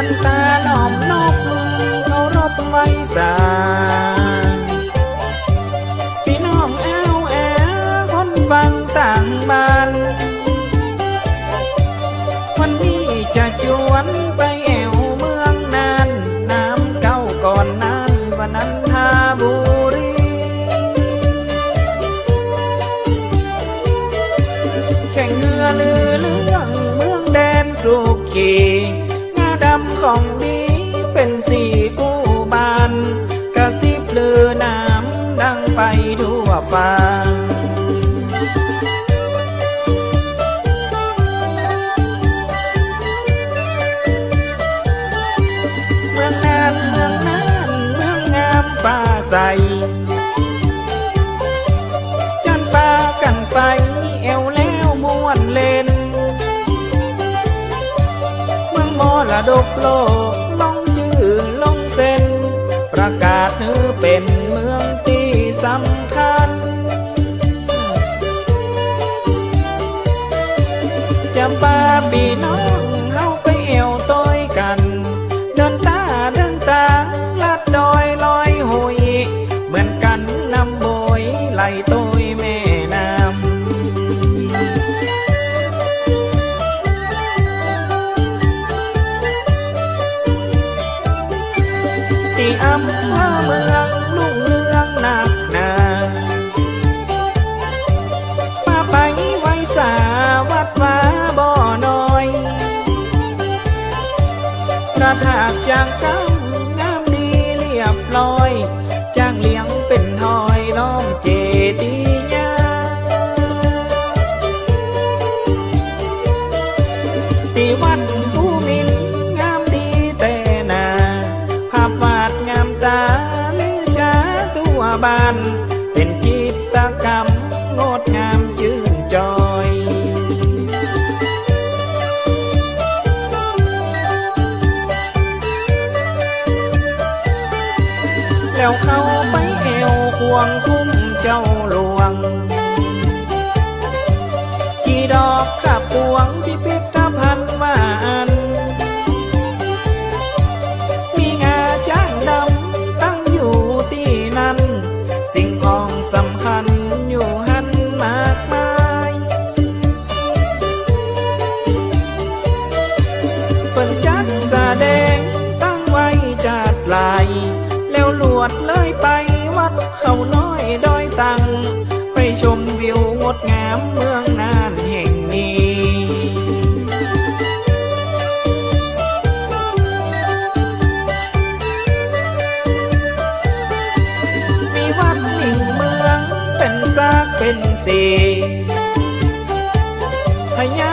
วันตาหลอมนอบมือเขารบไว้สางพี่น้องแอวแอคนฟังต่างบ้าน วันนี้จะจวนไปแอวเมืองนาน น้ำเก้าก่อนนั้นวันนั้นทาบุรีแข่งเรือลือเรื่องเมืองแดนสุขีำของดีเป็นสีกู้บานกระซิบลือน้ำดังไปทั่วฟ้าเมืองนานเมืองนานเมืองงามฟ้าใส ดกโลกลงชื่อลงเส้น ประกาศเนือเป็นเมืองที่สำคัญจำปาปีน้อง ที่อำเภอเมืองลุ่งเรืองหนักหนามาไปไว้สาวัดฟ้าบ่อน้อยกระถากจางกำงามดีเรียบร้อย เป็นจิตรกรรมงดงามจื่นจอยแล้ ลาย แล้วลวดเลยไปวัดเขาน้อยดอยตัง ไปชมวิวงดงามเมืองนานแห่งนี้มีวัดหนึ่งเมืองเป็นซากเป็นสีพญา